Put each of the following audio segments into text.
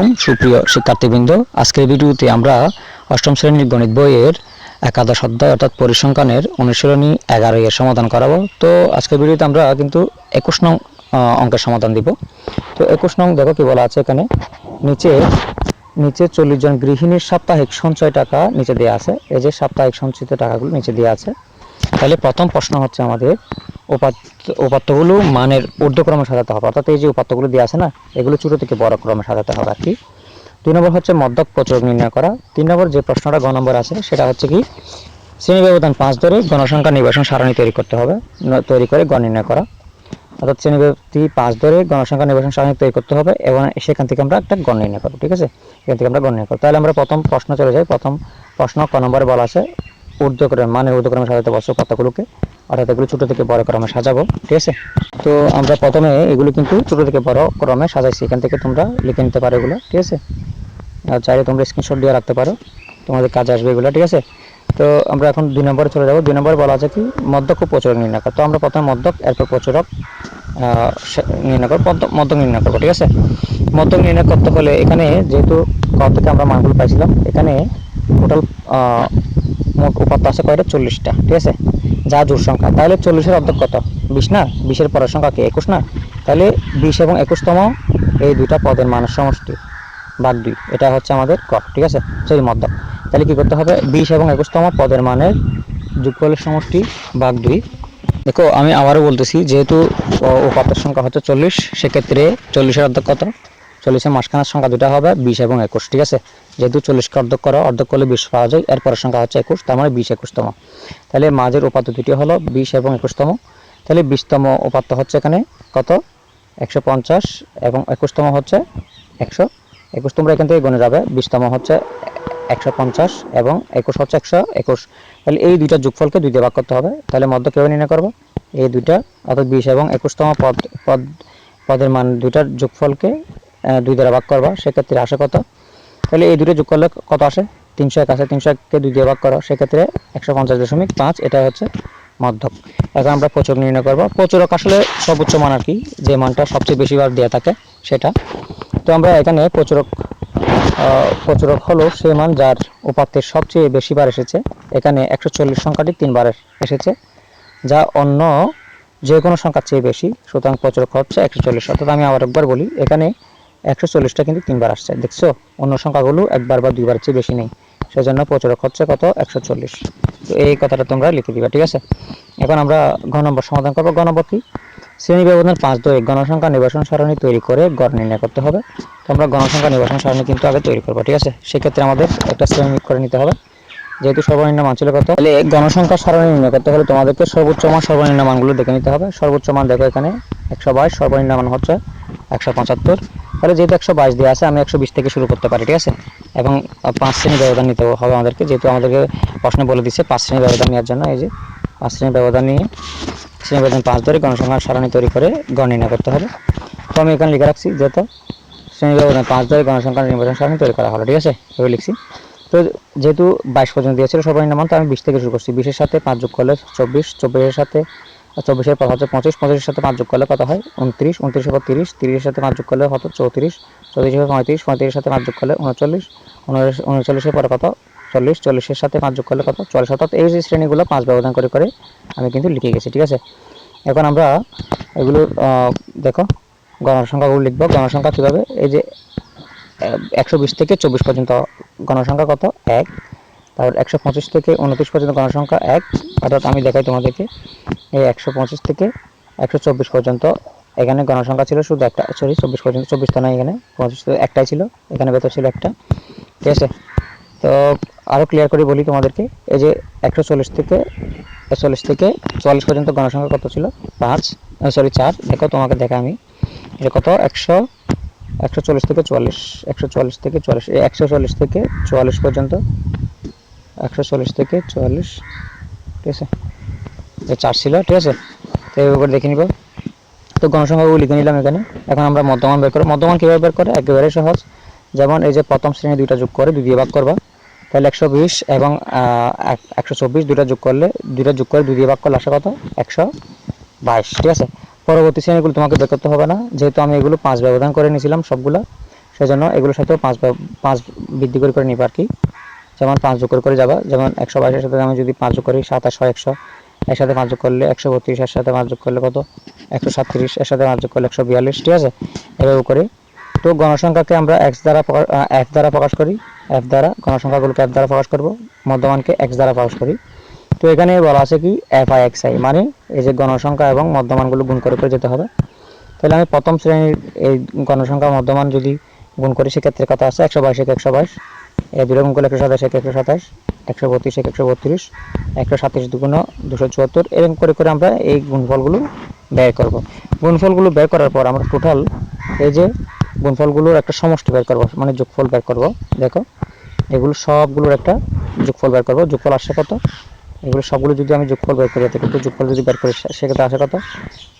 আলাইকুম, সুপ্রিয় শিক্ষার্থীবৃন্দ। আজকের ভিডিওতে আমরা অষ্টম শ্রেণির গণিত বইয়ের একাদশ অধ্যায় অর্থাৎ পরিসংখ্যানের অনুশীলনী এগারো এর সমাধান করাবো। তো আজকের ভিডিওতে আমরা কিন্তু একুশ নং অঙ্কের সমাধান দিব। তো একুশ নং দেখো কি বলা আছে এখানে, নিচে নিচে চল্লিশ জন গৃহিণীর সাপ্তাহিক সঞ্চয় টাকা নিচে দেওয়া আছে। এই যে সাপ্তাহিক সঞ্চিত টাকাগুলো নিচে দেওয়া আছে। তাহলে প্রথম প্রশ্ন হচ্ছে আমাদের, উপাত্ত, উপাত্তগুলো মানের ঊর্ধ্বক্রমে সাজাতে হবে। অর্থাৎ এই যে উপাত্তগুলো দেওয়া আছে না, এগুলো ছোটো থেকে বড় ক্রমে সাজাতে হবে আর কি দুই নম্বর হচ্ছে মধ্যক প্রচুরক নির্ণয় করা। তিন নম্বর যে প্রশ্নটা গ নম্বর আছে, সেটা হচ্ছে কি, শ্রেণি ব্যবধান পাঁচ ধরে গণসংখ্যা নির্বাচন সারণী তৈরি করতে হবে তৈরি করে গণ নির্ণয় করা। অর্থাৎ শ্রেণি ব্যক্তি পাঁচ ধরে গণসংখ্যা নির্বাচন সারণী তৈরি করতে হবে এবং সেখান থেকে আমরা একটা গণ নির্ণয় করব, ঠিক আছে? এখান থেকে আমরা গণ নির্ণয় করব। তাহলে আমরা প্রথম প্রশ্ন চলে যাই। প্রথম প্রশ্ন ক নম্বরে বলা আছে ঊর্ধ্বক্রমে মানে ঊর্ধ্বক্রমে সাজাতে বসো পাতাগুলোকে। অর্থাৎ এগুলো ছোটো থেকে বড় ক্রমে সাজাবো, ঠিক আছে? তো আমরা প্রথমে এগুলো কিন্তু ছোটো থেকে বড় ক্রমে সাজাইছি। এখান থেকে তোমরা লিখে নিতে পারো এগুলো, ঠিক আছে? আর চাইলে তোমরা স্ক্রিনশট দিয়ে রাখতে পারো, তোমাদের কাজে আসবে এগুলো, ঠিক আছে? তো আমরা এখন দুই নম্বরে চলে যাব। দুই নম্বরে বলা আছে কি, মধ্যক ও প্রচুরক নির্ণয় করা। তো আমরা প্রথমে মধ্যক, এরপর প্রচুরক নির্ণয় করব, মধ্যক নির্ণয় করব, ঠিক আছে? মধ্যক নির্ণয় করতে হলে এখানে যেহেতু ক থেকে আমরা মানগুলো পাইছিলাম, এখানে টোটাল মোট উপাত্ত আছে কয়টা? চল্লিশটা, ঠিক আছে? যা জোর সংখ্যা। তাহলে চল্লিশের অর্ধেক কত? বিশ না? বিশের পরের সংখ্যা কি? একুশ না? তাহলে বিশ এবং একুশতম এই দুইটা পদের মানের সমষ্টি, ভাগ দুই। এটা হচ্ছে আমাদের ক, ঠিক আছে? সেই মধ্য তাহলে কি করতে হবে? বিশ এবং একুশতম পদের মানের যুগফলের সমষ্টি, ভাগ দুই। দেখো, আমি আবারও বলতেছি, যেহেতু উপাত্তের সংখ্যা হচ্ছে চল্লিশ, সেক্ষেত্রে চল্লিশের অর্ধেক কত? চল্লিশের মাঝখানের সংখ্যা দুটা হবে, বিশ এবং একুশ, ঠিক আছে? যেহেতু চল্লিশকে অর্ধেক করো, অর্ধেক করলে বিশ পাওয়া যায়, এরপরের সংখ্যা হচ্ছে একুশ, তার মানে বিশ একুশতম। তাহলে মাঝের উপাত্ত দুটি হলো বিশ এবং একুশতম। তাহলে বিশতম উপাত্ত হচ্ছে এখানে কত? একশো পঞ্চাশ এবং একুশতম হচ্ছে একশো। একুশ তোমরা এখান থেকে গুনে যাবে, বিশতম হচ্ছে একশো পঞ্চাশ এবং একুশ হচ্ছে একশো একুশ। তাহলে এই দুইটা যোগফলকে দুই দিয়ে ভাগ করতে হবে। তাহলে মধ্য কেউ নির্ণয় করব? এই দুইটা, অর্থাৎ বিশ এবং একুশতম পদ পদ, পদের মান দুইটার যোগফলকে দুই দ্বারা ভাগ করবা, সেক্ষেত্রে আসে কত? তাহলে এই দুটো যোগ করলে কত আসে? তিনশো এক আসে, তিনশো এককে দুই দিয়ে ভাগ করো, সেক্ষেত্রে একশো পঞ্চাশ দশমিক পাঁচ, এটা হচ্ছে মধ্যক এখন আমরা প্রচুর নির্ণয় করব। প্রচুরক আসলে সর্বোচ্চ মান আর কি, যে মানটা সবচেয়ে বেশিবার দেওয়া থাকে, সেটা। তো আমরা এখানে প্রচুরক প্রচুরক হলো সেই মান যার উপাত্তের সবচেয়ে বেশিবার এসেছে। এখানে একশো চল্লিশ সংখ্যাটি তিনবার এসেছে, যা অন্য যে কোনো সংখ্যার চেয়ে বেশি, সুতরাং প্রচুরক হচ্ছে একশো চল্লিশ। অর্থাৎ আমি আবার একবার বলি, এখানে একশো চল্লিশটা কিন্তু তিনবার আসছে, দেখছ? অন্য সংখ্যাগুলো একবার বা দুইবার চেয়ে বেশি নেই। সেজন্য প্রচুরক হচ্ছে কত? একশো চল্লিশ। তো এই কথাটা তোমরা লিখে দিবা, ঠিক আছে? এখন আমরা ঘ নম্বর সমাধান করব। কি? শ্রেণি ব্যবধান পাঁচ দুই গণসংখ্যা নির্বাচন সারণী তৈরি করে গড় নির্ণয় করতে হবে। তো আমরা গণসংখ্যা নির্বাচন সারণী কিন্তু আগে তৈরি করব, ঠিক আছে? সেক্ষেত্রে আমাদের একটা শ্রেণি করে নিতে হবে। যেহেতু সর্বনিম্ন মান ছিল কত? তাহলে গণসংখ্যা সারণী নির্ণয় করতে হলে তোমাদেরকে সর্বোচ্চ মান, সর্বনিম্ন মানগুলো দেখে নিতে হবে। সর্বোচ্চ মান দেখো এখানে একশো বাইশ, সর্বনিম্ন মান হচ্ছে একশো পঁচাত্তর। তাহলে যেহেতু একশো বাইশ দেওয়া আছে, আমি একশো বিশ থেকে শুরু করতে পারি, ঠিক আছে? এবং পাঁচ শ্রেণি ব্যবধান নিতে হবে আমাদেরকে, যেহেতু আমাদেরকে প্রশ্নে বলে দিচ্ছে পাঁচ শ্রেণি ব্যবধান নেওয়ার জন্য, এই যে পাঁচ শ্রেণি ব্যবধান নিয়ে শ্রেণি ব্যবধান পাঁচ ধরে গণসংখ্যার সারণী তৈরি করে গণ নির্ণয় করতে হবে। তো আমি এখানে লিখে রাখছি, যেহেতু শ্রেণি ব্যবধান পাঁচ ধরে গণসংখ্যার নির্বাচন সারণী তৈরি করা হলো, ঠিক আছে? এভাবে লিখছি। তো যেহেতু বাইশ পর্যন্ত দিয়েছিল সর্বনিম্ন মান, তো আমি বিশ থেকে শুরু করছি। বিশের সাথে পাঁচ যোগ করলে চব্বিশ, চব্বিশের সাথে চব্বিশের পর হচ্ছে পঁচিশ, পঁচিশের সাথে পাঁচ যোগ করলে কত হয়? উনত্রিশ উনত্রিশের পর তিরিশ, তিরিশের সাথে পাঁচ যোগ করলে কত? চৌত্রিশ চৌত্রিশের পর পঁয়ত্রিশ, পঁয়ত্রিশের সাথে পাঁচ যোগ করলে উনচল্লিশ উনচল্লিশ, উনচল্লিশের পরে কত? চল্লিশ, চল্লিশের সাথে পাঁচ যোগ করলে কত? চল্লিশ। অর্থাৎ এই যে শ্রেণীগুলো পাঁচ ব্যবধান করে করে আমি কিন্তু লিখে গেছি, ঠিক আছে? এখন আমরা এগুলো দেখো, গণসংখ্যাগুলো লিখব। গণসংখ্যা কীভাবে? এই যে একশো বিশ থেকে চব্বিশ পর্যন্ত গণসংখ্যা কত? এক তারপর একশো পঁচিশ থেকে উনত্রিশ পর্যন্ত গণসংখ্যা এক। অর্থাৎ আমি দেখাই তোমাদেরকে, এই একশো পঁচিশ থেকে একশো চব্বিশ পর্যন্ত এখানে গণসংখ্যা ছিল শুধু একটা সরি চব্বিশ পর্যন্ত চব্বিশটা নয় এখানে, পঁচিশ তো একটাই ছিল, এখানে ভেতর ছিল একটা। ঠিক আছে? তো আরও ক্লিয়ার করে বলি তোমাদেরকে, এই যে একশো চল্লিশ থেকে চল্লিশ থেকে চুয়াল্লিশ পর্যন্ত গণসংখ্যা কত ছিল? পাঁচ সরি চার, দেখো তোমাকে দেখা আমি। এটা কত? একশো একশো চল্লিশ থেকে চুয়াল্লিশ, একশো চল্লিশ থেকে চুয়াল্লিশ একশো চল্লিশ থেকে চুয়াল্লিশ পর্যন্ত একশো চল্লিশ থেকে চুয়াল্লিশ, ঠিক আছে? এই চার ছিল, ঠিক আছে? তো এইভাবে দেখে নিব। তো গণসংখ্যাগুলো লিখে নিলাম এখানে। এখন আমরা মধ্যমান বের করব। মধ্যমান কীভাবে বের করে? একেবারে সহজ। যেমন এই যে প্রথম শ্রেণি দুইটা যোগ করে, দুই দিয়ে ভাগ করবা। তাহলে একশো বিশ এবং একশো চব্বিশ দুইটা যোগ করলে, দুইটা যোগ করে দুই দিয়ে ভাগ করলে আসে কত? একশো বাইশ, ঠিক আছে? পরবর্তী শ্রেণীগুলো তোমাকে বের করতে হবে না। যেহেতু আমি এগুলো পাঁচ ব্যবধান করে নিয়েছিলাম সবগুলো, সেজন্য এগুলোর সাথেও পাঁচ পাঁচ বৃদ্ধি করে করে নিবা আর কি। যেমন পাঁচ যোগ করে যাবা, যেমন একশো বাইশের সাথে আমি যদি পাঁচ যোগ করি সাতাশ একশো এর সাথে পাঁচ যোগ করলে একশো বত্রিশ এর সাথে পাঁচ যোগ করলে কত? একশো সাতত্রিশ এর সাথে পাঁচ যোগ করলে একশো বিয়াল্লিশ, ঠিক আছে? এভাবে করে। তো গণসংখ্যাকে আমরা এক্স দ্বারা এফ দ্বারা প্রকাশ করি এফ দ্বারা গণসংখ্যাগুলোকে এফ দ্বারা প্রকাশ করব, মধ্যমানকে এক্স দ্বারা প্রকাশ করি। তো এখানে বলা আছে কি? এফ আই এক্স আই মানে এই যে গণসংখ্যা এবং মধ্যমানগুলো গুণ করে করে যেতে হবে। তাহলে আমি প্রথম শ্রেণির এই গণসংখ্যা মধ্যমান যদি গুণ করি, সেক্ষেত্রে কত আছে? একশো বাইশ একশো বাইশ। এ দুটো করলে একশো সাতাশ, এক একশো সাতাশ, একশো বত্রিশ, এক একশো বত্রিশ, একশো সাতাশ দুগুণ দুশো চুয়াত্তর, এরকম করে করে আমরা এই গুণফলগুলো ব্যয় করব। গুণফলগুলো ব্যয় করার পর আমরা টোটাল এই যে গুণফলগুলোর একটা সমষ্টি বের করব মানে যোগফল বের করব। দেখো, এগুলো সবগুলোর একটা যোগফল বের করব। যোগফল আসে কত? এগুলো সবগুলো যদি আমি যোগফল বের করি এতটুকু যোগফল যদি বের করি সেক্ষেত্রে আসে কত?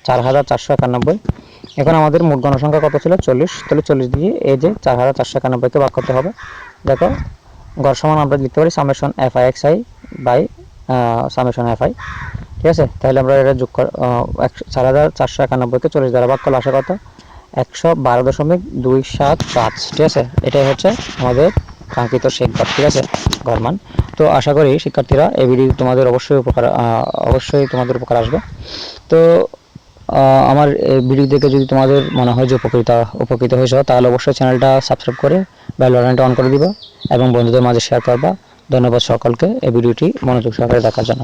চার হাজার চারশো একানব্বই। এখন আমাদের মোট গণসংখ্যা কত ছিল? চল্লিশ। তাহলে চল্লিশ দিয়ে এই যে চার হাজার চারশো একানব্বইকে ভাগ করতে হবে। দেখো গড় সমান আমরা লিখতে পারি summation F I X I by summation F I ঠিক আছে? তাহলে আমরা এটা যোগ কর চার হাজার চারশো একানব্বইকে চল্লিশ দ্বারা ভাগ করলে আসে কত? একশো বারো দশমিক দুই সাত পাঁচ, ঠিক আছে? এটাই হচ্ছে আমাদের কাঙ্ক্ষিত শেখ ঘর ঠিক আছে? ঘরমান। তো আশা করি শিক্ষার্থীরা এই ভিডিও তোমাদের অবশ্যই উপকার অবশ্যই তোমাদের উপকার আসবে। তো আমার এই ভিডিও দেখে যদি তোমাদের মনে হয় যে উপকৃত উপকৃত হয়েছ, তাহলে অবশ্যই চ্যানেলটা সাবস্ক্রাইব করে বেল বাটনটা অন করে দিবা এবং বন্ধুদের মাঝে শেয়ার করবা। ধন্যবাদ সকলকে। এই ভিডিওটি মনোযোগ সহকারে দেখার জন্য।